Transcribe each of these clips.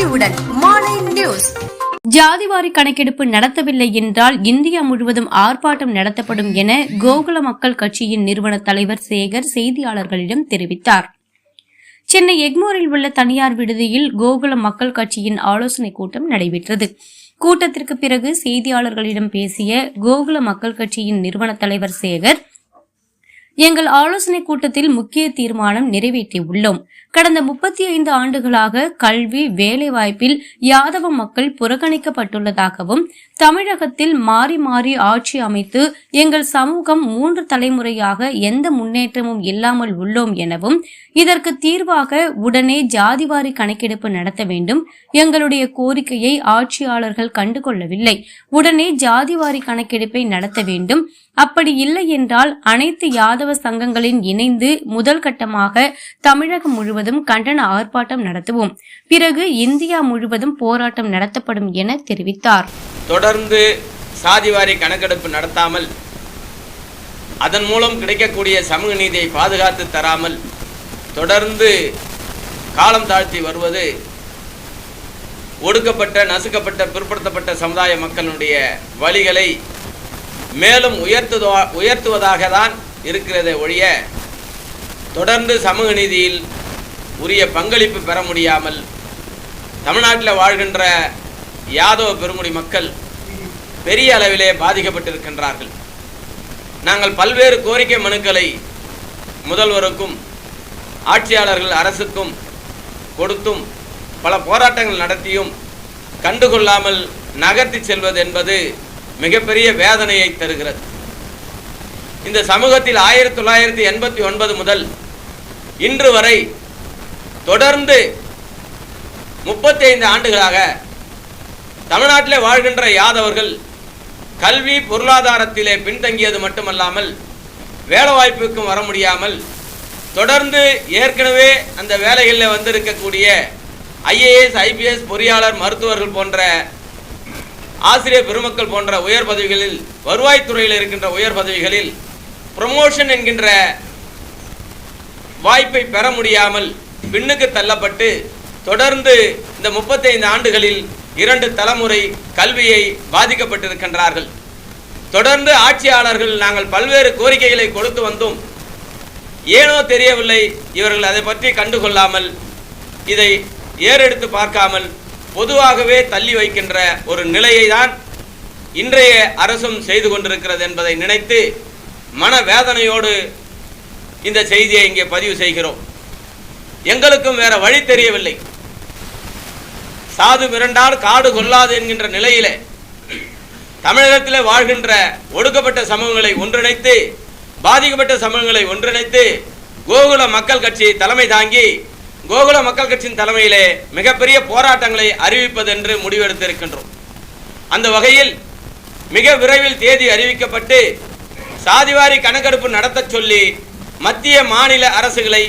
அறிவுடன் மாலை நியூஸ் ஜாதிவாரி கணக்கெடுப்பு நடத்தவில்லை என்றால் இந்தியா முழுவதும் ஆர்ப்பாட்டம் நடத்தப்படும் என கோகுல மக்கள் கட்சியின் நிறுவன தலைவர் சேகர் செய்தியாளர்களிடம் தெரிவித்தார். சென்னை எக்மோரில் உள்ள தனியார் விடுதியில் கோகுல மக்கள் கட்சியின் ஆலோசனைக் கூட்டம் நடைபெற்றது. கூட்டத்திற்கு பிறகு செய்தியாளர்களிடம் பேசிய கோகுல மக்கள் கட்சியின் நிறுவன தலைவர் சேகர் எங்கள் ஆலோசனைக் கூட்டத்தில் முக்கிய தீர்மானம் நிறைவேற்றியுள்ளோம். கடந்த முப்பத்தி ஐந்து ஆண்டுகளாக கல்வி வேலைவாய்ப்பில் யாதவ மக்கள் புறக்கணிக்கப்பட்டுள்ளதாகவும் தமிழகத்தில் மாறி மாறி ஆட்சி அமைத்து எங்கள் சமூகம் மூன்று தலைமுறையாக எந்த முன்னேற்றமும் இல்லாமல் உள்ளோம் எனவும் இதற்கு தீர்வாக உடனே ஜாதிவாரி கணக்கெடுப்பு நடத்த வேண்டும். எங்களுடைய கோரிக்கையை ஆட்சியாளர்கள் கண்டுகொள்ளவில்லை. உடனே ஜாதிவாரி கணக்கெடுப்பை நடத்த வேண்டும். அப்படி இல்லை என்றால் அனைத்து யாதவ சங்கங்களின் இணைந்து முதல் கட்டமாக தமிழகம் முழுவதும் கண்டன ஆர்ப்பாட்டம் நடத்துவோம். பிறகு இந்தியா முழுவதும் போராட்டம் நடத்தப்படும் என தெரிவித்தார். தொடர்ந்து சாதிவாரி கணக்கெடுப்பு நடத்தாமல் அதன் மூலம் கிடைக்கக்கூடிய சமூக நீதியை பாதுகாத்து தராமல் தொடர்ந்து காலம் தாழ்த்தி வருவது ஒடுக்கப்பட்ட நசுக்கப்பட்ட பிற்படுத்தப்பட்ட சமுதாய மக்களுடைய வழிகளை மேலும் உயர்த்துவா உயர்த்துவதாக தான் இருக்கிறதே ஒழிய தொடர்ந்து சமூக நீதியில் உரிய பங்களிப்பு பெற முடியாமல் தமிழ்நாட்டில் வாழ்கின்ற யாதவ பெருங்குடி மக்கள் பெரிய அளவிலே பாதிக்கப்பட்டிருக்கின்றார்கள். நாங்கள் பல்வேறு கோரிக்கை மனுக்களை முதல்வருக்கும் ஆட்சியாளர்கள் அரசுக்கும் கொடுத்தும் பல போராட்டங்கள் நடத்தியும் கண்டுகொள்ளாமல் நகர்த்தி செல்வது என்பது மிகப்பெரிய வேதனையை தருகிறது. இந்த சமூகத்தில் ஆயிரத்தி தொள்ளாயிரத்தி எண்பத்தி ஒன்பது முதல் இன்று வரை தொடர்ந்து முப்பத்தி ஐந்து ஆண்டுகளாக தமிழ்நாட்டிலே வாழ்கின்ற யாதவர்கள் கல்வி பொருளாதாரத்திலே பின்தங்கியது மட்டுமல்லாமல் வேலைவாய்ப்புக்கும் வர முடியாமல் தொடர்ந்து ஏற்கனவே அந்த வேலைகளில் வந்திருக்கக்கூடிய ஐஏஎஸ் ஐபிஎஸ் பொறியாளர் மருத்துவர்கள் போன்ற ஆசிரியர் பெருமக்கள் போன்ற உயர் பதவிகளில் வருவாய்த்துறையில் இருக்கின்ற உயர் பதவிகளில் ப்ரமோஷன் என்கின்ற வாய்ப்பை பெற முடியாமல் பின்னுக்கு தள்ளப்பட்டு தொடர்ந்து இந்த முப்பத்தைந்து ஆண்டுகளில் இரண்டு தலைமுறை கல்வியை பாதிக்கப்பட்டிருக்கின்றார்கள். தொடர்ந்து ஆட்சியாளர்கள் நாங்கள் பல்வேறு கோரிக்கைகளை கொடுத்து வந்தோம் ஏனோ தெரியவில்லை இவர்கள் அதை பற்றி கண்டுகொள்ளாமல் இதை ஏறெடுத்து பார்க்காமல் பொதுவாகவே தள்ளி வைக்கின்ற ஒரு நிலையை தான் இன்றைய அரசும் செய்து கொண்டிருக்கிறது என்பதை நினைத்து மனவேதனையோடு இந்த செய்தியை இங்கே பதிவு செய்கிறோம். எங்களுக்கும் வேற வழி தெரியவில்லை. சாது மிரண்டால் காடு கொள்ளாது என்கின்ற நிலையில தமிழகத்தில் வாழ்கின்ற ஒடுக்கப்பட்ட சமூகங்களை ஒன்றிணைத்து பாதிக்கப்பட்ட சமூகங்களை ஒன்றிணைத்து கோகுல மக்கள் கட்சி தலைமை தாங்கி கோகுல மக்கள் கட்சியின் தலைமையிலே மிகப்பெரிய போராட்டங்களை அறிவிப்பது என்று முடிவெடுத்திருக்கின்றோம். அந்த வகையில் மிக விரைவில் தேதி அறிவிக்கப்பட்டு சாதிவாரி கணக்கெடுப்பு நடத்தச் சொல்லி மத்திய மாநில அரசுகளை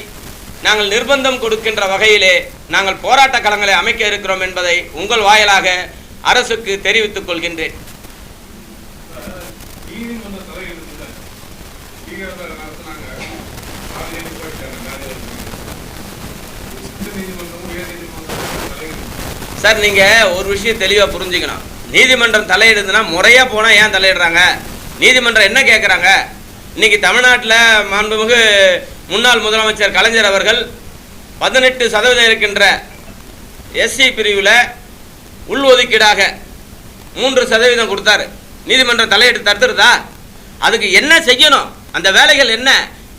நாங்கள் நிர்பந்தம் கொடுக்கின்ற வகையிலே நாங்கள் போராட்ட களங்களை அமைக்க இருக்கிறோம் என்பதை உங்கள் வாயிலாக அரசுக்கு தெரிவித்துக் கொள்கின்றேன். சார் நீங்கள் ஒரு விஷயம் தெளிவாக புரிஞ்சுக்கணும். நீதிமன்றம் தலையிடுதுன்னா முறையாக போனால் ஏன் தலையிடுறாங்க? நீதிமன்றம் என்ன கேட்குறாங்க இன்னைக்கு தமிழ்நாட்டில் மாண்புமிகு முன்னாள் முதலமைச்சர் கலைஞர் அவர்கள் பதினெட்டு சதவீதம் இருக்கின்ற எஸ்சி பிரிவில் உள்ஒதுக்கீடாக மூன்று சதவீதம் கொடுத்தாரு. நீதிமன்றம் தலையிட்டு தடுத்துருதா? அதுக்கு என்ன செய்யணும்? அந்த வேலைகள் என்ன?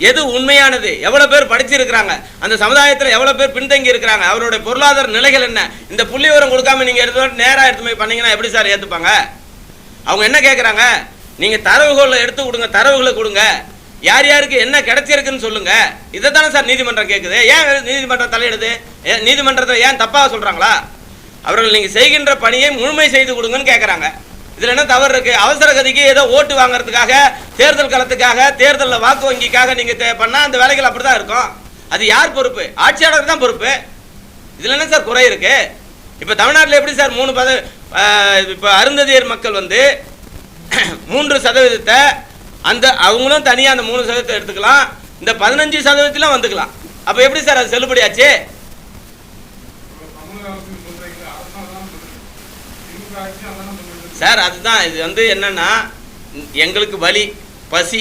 எது உண்மையானது? எவ்வளோ பேர் படிச்சிருக்கிறாங்க? அந்த சமுதாயத்தில் எவ்வளோ பேர் பின்தங்கி இருக்கிறாங்க? அவருடைய பொருளாதார நிலைகள் என்ன? இந்த புள்ளி விவரம் கொடுக்காம நீங்கள் எடுத்து நேராக எடுத்து போய் பண்ணீங்கன்னா எப்படி சார் ஏற்றுப்பாங்க அவங்க என்ன கேட்குறாங்க நீங்கள் தரவுகளை எடுத்து கொடுங்க தரவுகளை கொடுங்க. யார் யாருக்கு என்ன கிடைச்சிருக்குன்னு சொல்லுங்க. இதை தானே சார் நீதிமன்றம் கேட்குது ஏன் நீதிமன்றம் தலையிடுது? ஏன் நீதிமன்றத்தை ஏன் தப்பாக சொல்கிறாங்களா அவர்கள் நீங்கள் செய்கின்ற பணியை முழுமை செய்து கொடுங்கன்னு கேட்குறாங்க இதில் என்ன தவறு இருக்கு? அவசர கதிக்கு ஏதோ ஓட்டு வாங்குறதுக்காக தேர்தல் களத்துக்காக தேர்தலில் வாக்கு வங்கிக்காக நீங்கள் பண்ணால் அந்த வேலைகள் அப்படி தான் இருக்கும். அது யார் பொறுப்பு? ஆட்சியாளர் தான் பொறுப்பு. இதில் என்ன சார் குறை இருக்கு? இப்போ தமிழ்நாட்டில் எப்படி சார் மூணு பத இப்போ அருந்ததியர் மக்கள் வந்து மூன்று சதவீதத்தை அந்த அவங்களும் தனியாக அந்த மூணு சதவீதத்தை எடுத்துக்கலாம். இந்த பதினஞ்சு சதவீதத்திலும் வந்துக்கலாம். அப்போ எப்படி சார் அது செல்லுபடியாச்சு? ஆச்சு சார் அதுதான். இது வந்து என்னன்னா எங்களுக்கு வலி பசி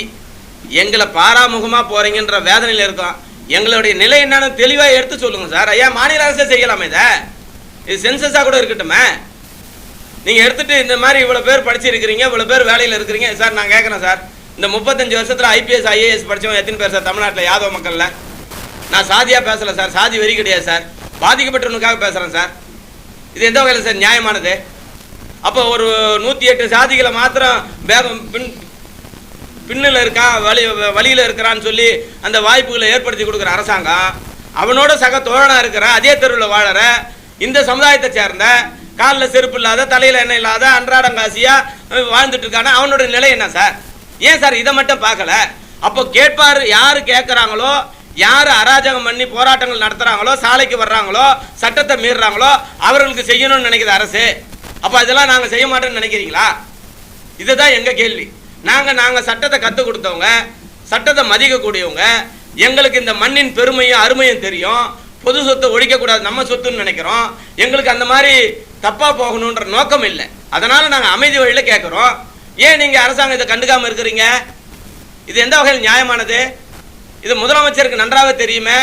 எங்களை பாராமுகமாக போறீங்கன்ற வேதனையில் இருக்கோம். எங்களுடைய நிலை என்னன்னு தெளிவாக எடுத்து சொல்லுங்க சார். ஐயா மாநில அரசே செய்யலாமே இதை? இது சென்சஸாக கூட இருக்கட்டுமே. நீங்கள் எடுத்துட்டு இந்த மாதிரி இவ்வளோ பேர் படிச்சிருக்கிறீங்க இவ்வளோ பேர் வேலையில் இருக்கிறீங்க. சார் நான் கேட்குறேன் சார். இந்த முப்பத்தஞ்சு வருஷத்தில் ஐபிஎஸ் ஐஏஎஸ் படித்தவங்க எத்தனை பேர் சார் தமிழ்நாட்டில்? யாதவ மக்களில். நான் சாதியாக பேசலை சார். சாதி வெறி கிடையாது சார். பாதிக்கப்பட்டவனுக்காக பேசுகிறேன் சார். இது எந்த வகையில் சார் நியாயமானது? அப்போ ஒரு நூற்றி எட்டு சாதிகளை மாத்திரம் வேகம் பின் பின்னில் இருக்கான் வழி வழியில் இருக்கிறான்னு சொல்லி அந்த வாய்ப்புகளை ஏற்படுத்தி கொடுக்குற அரசாங்கம் அவனோட சக தோழனாக இருக்கிற அதே தெருவில் வாழற இந்த சமுதாயத்தை சேர்ந்த காலில் செருப்பு இல்லாத தலையில் எண்ணெய் இல்லாத அன்றாடங்காசியாக வாழ்ந்துட்டு இருக்கான அவனோட நிலை என்ன சார்? ஏன் சார் இதை மட்டும் பார்க்கல? அப்போ கேட்பார் யார் கேட்குறாங்களோ யார் அராஜகம் பண்ணி போராட்டங்கள் நடத்துகிறாங்களோ சாலைக்கு வர்றாங்களோ சட்டத்தை மீறுறாங்களோ அவர்களுக்கு செய்யணும்னு நினைக்கிது அரசு. அப்போ அதெல்லாம் நாங்கள் செய்ய மாட்டோம்னு நினைக்கிறீங்களா? இதுதான் எங்கள் கேள்வி. நாங்கள் நாங்கள் சட்டத்தை கற்றுக் கொடுத்தவங்க சட்டத்தை மதிக்கக்கூடியவங்க எங்களுக்கு இந்த மண்ணின் பெருமையும் அருமையும் தெரியும். பொது சொத்தை ஒழிக்கக்கூடாது நம்ம சொத்துன்னு நினைக்கிறோம். எங்களுக்கு அந்த மாதிரி தப்பாக போகணுன்ற நோக்கம் இல்லை. அதனால் நாங்கள் அமைதி வழியில் கேட்குறோம் ஏன் நீங்கள் அரசாங்கம் இதை கண்டுக்காமல் இருக்கிறீங்க? இது எந்த வகையில் நியாயமானது? இது முதலமைச்சருக்கு நன்றாக தெரியுமே.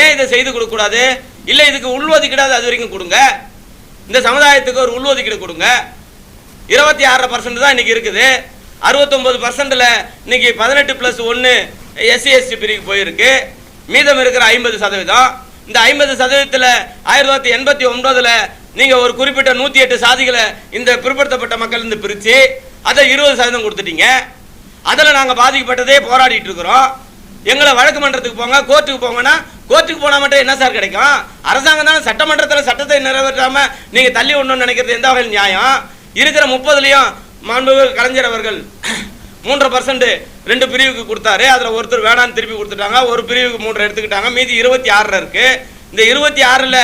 ஏன் இதை செய்து கொடுக்கக்கூடாது? இல்லை இதுக்கு உள்வதுக்கிடாது அது வரைக்கும் கொடுங்க. இந்த சமுதாயத்துக்கு ஒரு உள்ஒதுக்கீடு கொடுங்க. இருபத்தி ஆறரை பர்சன்ட் தான் இன்னைக்கு இருக்குது. அறுபத்தொம்பது பர்சன்டில் இன்றைக்கி பதினெட்டு ப்ளஸ் ஒன்று எஸ்சி எஸ்டி பிரிவுக்கு போயிருக்கு. மீதம் இருக்கிற ஐம்பது சதவீதம். இந்த ஐம்பது சதவீதத்தில் ஆயிரத்தி தொள்ளாயிரத்தி எண்பத்தி ஒன்பதில் நீங்கள் ஒரு குறிப்பிட்ட நூற்றி எட்டு சாதிகளை இந்த பிற்படுத்தப்பட்ட மக்கள் இருந்து பிரித்து அதை இருபது சதவீதம் கொடுத்துட்டீங்க. அதில் நாங்கள் பாதிக்கப்பட்டதே போராடிட்டு இருக்கிறோம். எங்களை வழக்கு மன்றத்துக்கு போங்க கோர்ட்டுக்கு போங்கன்னா கோர்ட்டுக்கு போனால் மட்டும் என்ன சார் கிடைக்கும்? அரசாங்கம் தானே சட்டமன்றத்தில் சட்டத்தை நிறைவேற்றாமல் நீங்கள் தள்ளி விடணும்னு நினைக்கிறது எந்த வகையில் நியாயம்? இருக்கிற முப்பதுலேயும் மாண்புமிகு கலைஞர் அவர்கள் மூன்றரை பர்சன்ட் ரெண்டு பிரிவுக்கு கொடுத்தாரு. அதில் ஒருத்தர் வேணான்னு திருப்பி கொடுத்துட்டாங்க ஒரு பிரிவுக்கு மூன்றரை எடுத்துக்கிட்டாங்க. மீதி இருபத்தி ஆறில் இருக்குது இந்த இருபத்தி ஆறில்